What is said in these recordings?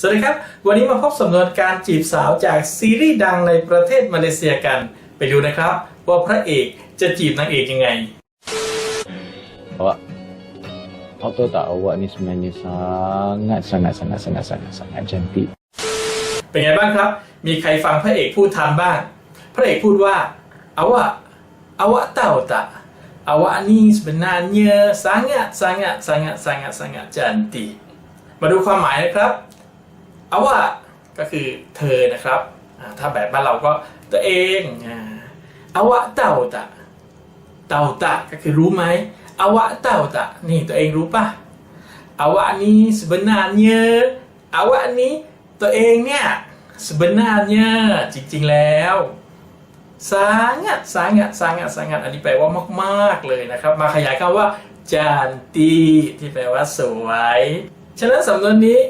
สวัสดีครับ วันนี้มาพบสำนวนการจีบสาวจากซีรีส์ดังในประเทศมาเลเซียกัน ไปดูนะครับ ว่าพระเอกจะจีบนางเอกยังไง Awak Awak tahu tak awak นี้สังเกตสัง sangat sangat sangat sangat ทีเป็นไงบ้างครับ มีใครฟังพระเอกพูดทันบ้าง พระเอกพูดว่าอาวะอาวะเต่าตะอาวะนี่ sebenarnya sangat sangat sangat sangat sangat sangat มาดูความหมายนะครับ awak ก็คือเธอนะครับถ้าแบบบ้านเราก็ตัวเองอ่า awak tahu tak tahu tak ก็คือรู้ไหม awak tahu tak นี่ตัวเองรู้ป่ะ awak ni sebenarnya awak ni ตัวเองเนี่ย sebenarnya จริงๆแล้ว sangat sangat sangat sangat อันนี้แปลว่ามากๆเลยนะครับ มาขยายคำว่า cantik ที่แปลว่าสวย ฉะนั้นสำนวนนี้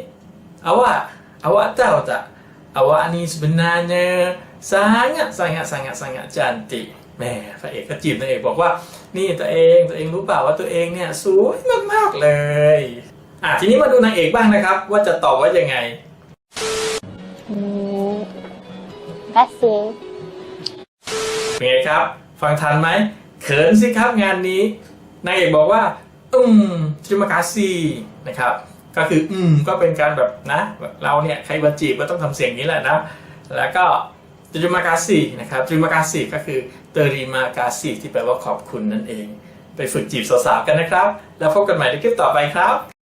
awak awak tahu tak awak ni sebenarnya sangat sangat sangat sangat cantik แหม่พระเอกก็จีบนางเอกบอกว่านี่ตัวเองตัวเองรู้เปล่าว่าตัวเองเนี่ยสวยมากๆเลยอะทีนี้มาดูนางเอกบ้างนะครับ ว่าจะตอบว่ายังไง Hmm, terima kasih. เป็นไงครับ ฟังทันไหมเขินสิครับงานนี้นางเอกบอกว่าอืมทริมากาซีนะครับ ก็คืออืมก็เป็นการแบบนะ เราเนี่ยใครมาจีบก็ต้องทำเสียงนี้แหละนะ แล้วก็ทริมากาซีนะครับทริมากาซีก็คือเตอริมากาซีที่แปลว่าขอบคุณนั่นเอง ไปฝึกจีบสาวๆกันนะครับ แล้วพบกันใหม่ในคลิปต่อไปครับ